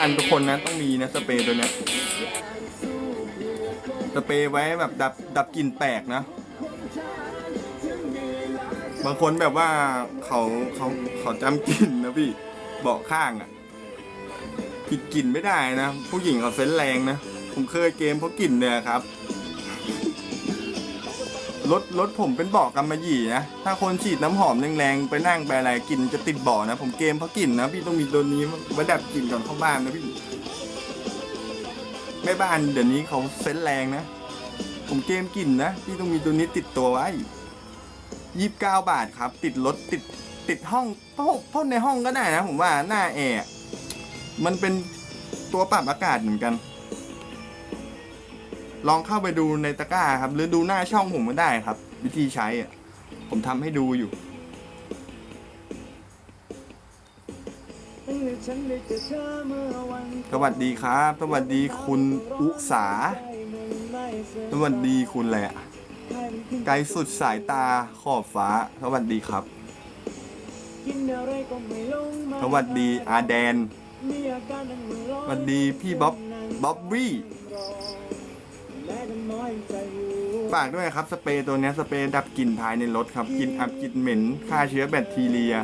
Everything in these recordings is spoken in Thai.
อันทุกคนนะต้องมีนะสเปรย์ตัวเนี้ยสเปรย์ไว้แบบดับดับกลิ่นแปลกนะ บางคนแบบว่าเขาเขาเขาจำกลิ่นนะพี่เบาะข้างอะ่ะผิดกลิ่นไม่ได้นะ ผู้หญิงเขาเซนแรงนะ ผมเคยเกมเพราะกลิ่นเนี่ยครับ รถรถผมเป็นเบาะกำมะหยี่นะถ้าคนฉีดน้ำหอมแรงๆไปนั่งไปอะไรกลิ่นจะติดเบาะนะ ผมเกมเพราะกลิ่นนะพี่ต้องมีตัวนี้ไว้ดับกลิ่นก่อนเข้าบ้านนะพี่แม่บ้านเดี๋ยวนี้เขาเซนแรงนะ ผมเกมกลิ่นนะพี่ต้องมีตัวนี้ติดตัวไว้ยี่สิบเก้าบาทครับ ติดรถติดติดห้องพ่นพ่นในห้องก็ได้นะ ผมว่าหน้าแอร์มันเป็นตัวปรับอากาศเหมือนกัน ลองเข้าไปดูในตะกร้าครับ หรือดูหน้าช่องผมก็ได้ครับ วิธีใช้อะผมทำให้ดูอยู่สวัสดีครับ สวัสดีคุณอุสาสวัสดีคุณแหละไกลสุดสายตาขอบฟ้า สวัสดีครับ สวัสดีอาแดน สวัสดีพี่บ๊อบบ๊อบบี้ ฝากด้วยครับสเปรย์ตัวเนี้ยสเปรย์ดับกลิ่นภายในรถครับกลิ่นอับกลิ่นเหม็นฆ่าเชื้อแบคทีเรีย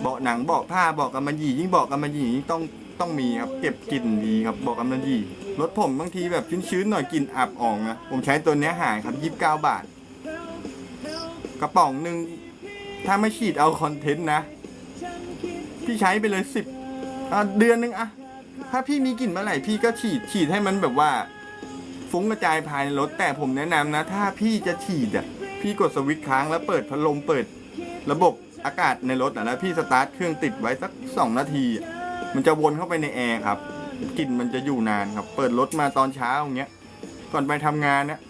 เบาะหนังเบาะผ้าเบาะกำมะหยี่ยิ่งเบาะกำมะหยี่ยิ่งต้องต้องมีครับเก็บกลิ่นดีครับเบาะกำมะหยี่รถผมบางทีแบบชื้นๆหน่อยกลิ่นอับอ่อกนะผมใช้ตัวเนี้ยหายครับยี่บ้าบาท กระป๋องหนึ่งถ้าไม่ฉีดเอาคอนเทนต์นะ พี่ใช้ไปเลยสิบเดือนหนึ่งอะถ้าพี่มีกลิ่นเมื่อไหร่พี่ก็ฉีดฉีดให้มันแบบว่า ฟุ้งกระจายภายในรถ แต่ผมแนะนำนะ ถ้าพี่จะฉีดอะพี่กดสวิตช์ค้างแล้วเปิดพัดลมเปิด ระบบอากาศในรถอะแล้วพี่สตาร์ทเครื่องติดไว้สักสองนาทีอะมันจะวนเข้าไปในแอร์ครับกลิ่นมันจะอยู่นานครับ เปิดรถมาตอนเช้าอย่างเงี้ย ก่อนไปทำงานเนี่ย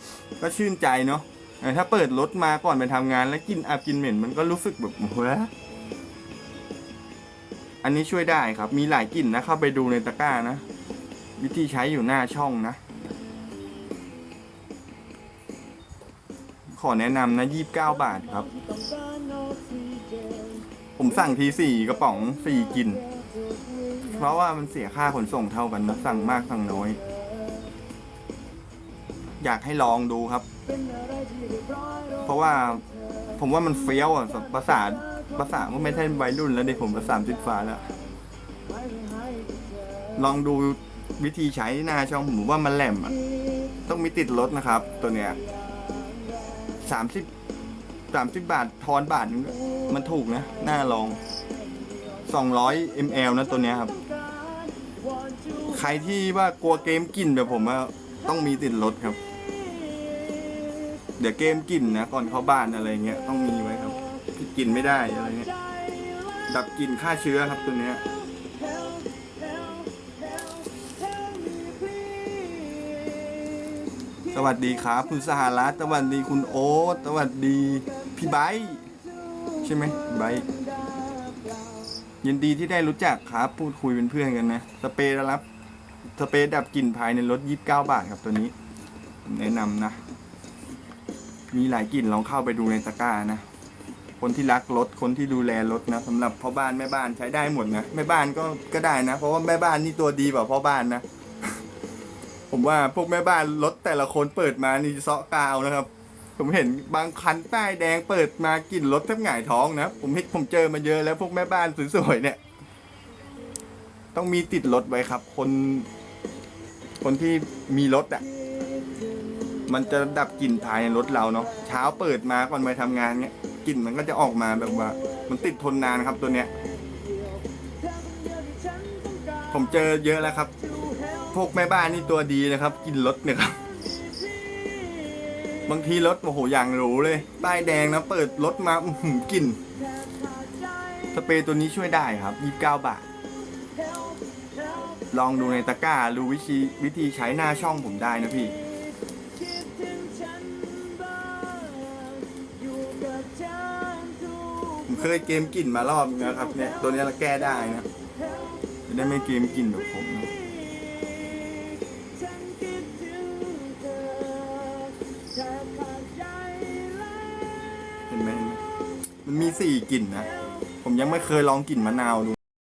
ก็ชื่นใจเนาะแต่ถ้าเปิดรถมาก่อนไปทำงาน แล้วกลินอับกลินเหม็นมันก็รู้สึกแบบเฮ้ยอันนี้ช่วยได้ครับ มีหลายกลิ่นนะเข้าไปดูในตะกร้านะ วิธีใช้อยู่หน้าช่องนะ ขอแนะนำนะยี่บเก้าบาทครับ ผมสั่งทีสี่กระป๋องสี่กิน เพราะว่ามันเสียค่าขนส่งเท่ากันนะสั่งมากสั่งน้อย อยากให้ลองดูครับ เพราะว่าผมว่ามันเฟี้ยวอะภาษาภาษาก็ไม่ใช่วัยรุ่นแล้วดิผมภาษาสิบฟ้าแล้ว ลองดูวิธีใช้หน้าช่องผมว่ามันแหลมอะ ต้องมีติดรถนะครับ ตัวเนี้ย สามสิบสามสิบบาททอนบาทนึงมันถูกนะ น่าลองสองร้อยมลนะตัวเนี้ยครับ ใครที่ว่ากลัวเกมกลิ่นแบบผมว่าต้องมีติดรถครับ เดี๋ยวเกมกลิ่นนะก่อนเข้าบ้านอะไรเงี้ยต้องมีไว้ครับกลิ่นไม่ได้อะไรเงี้ยดับกลิ่นฆ่าเชื้อครับตัวเนี้ย สวัสดีครับ คุณสหรัฐสวัสดีคุณโอ๊ตสวัสดีพี่ไบใช่ไหมไบยินดีที่ได้รู้จักครับ พูดคุยเป็นเพื่อนกันนะ สเปรย์รับ สเปรย์ดับกลิ่นภายในรถยี่สิบเก้าบาทครับตัวนี้ แนะนำนะ มีหลายกลิ่นลองเข้าไปดูในตะกร้านะ คนที่รักรถ คนที่ดูแลรถนะสำหรับพ่อบ้านแม่บ้านใช้ได้หมดนะ แม่บ้านก็ก็ได้นะ เพราะว่าแม่บ้านนี่ตัวดีกว่าพ่อบ้านนะ ผมว่าพวกแม่บ้านรถแต่ละคนเปิดมานี่เซาะกาวนะครับ ผมเห็นบางคันป้ายแดงเปิดมากลิ่นรถแทบหงายท้องนะผมเห็นผมเจอมาเยอะแล้วพวกแม่บ้านสวยๆเนี่ย ต้องมีติดรถไว้ครับ คน คนที่มีรถอะมันจะดับกลิ่นภายในรถเราเนาะเช้าเปิดมาก่อนไปทำงานเนี้ยกลิ่นมันก็จะออกมาแบบว่า มันติดทนนานครับตัวเนี้ย ผมเจอเยอะแล้วครับ พวกแม่บ้านนี่ตัวดีนะครับ กินรถเนี่ยครับ บางทีรถโอ้โหอย่างหรูเลยป้ายแดงนะเปิดรถมาอื้อหือกลิ่นสเปรย์ตัวนี้ช่วยได้ครับยี่สิบเก้าบาท ลองดูในตะกร้าดูวิธีวิธีใช้หน้าช่องผมได้นะพี่ ผมเคยเกมกลิ่นมารอบนึงนะครับเนี่ยตัวนี้เราแก้ได้นะ จะได้ไม่เกมกลิ่นแบบผมนะ มีสี่กลิ่นนะ ผมยังไม่เคยลองกลิ่นมะนาวดู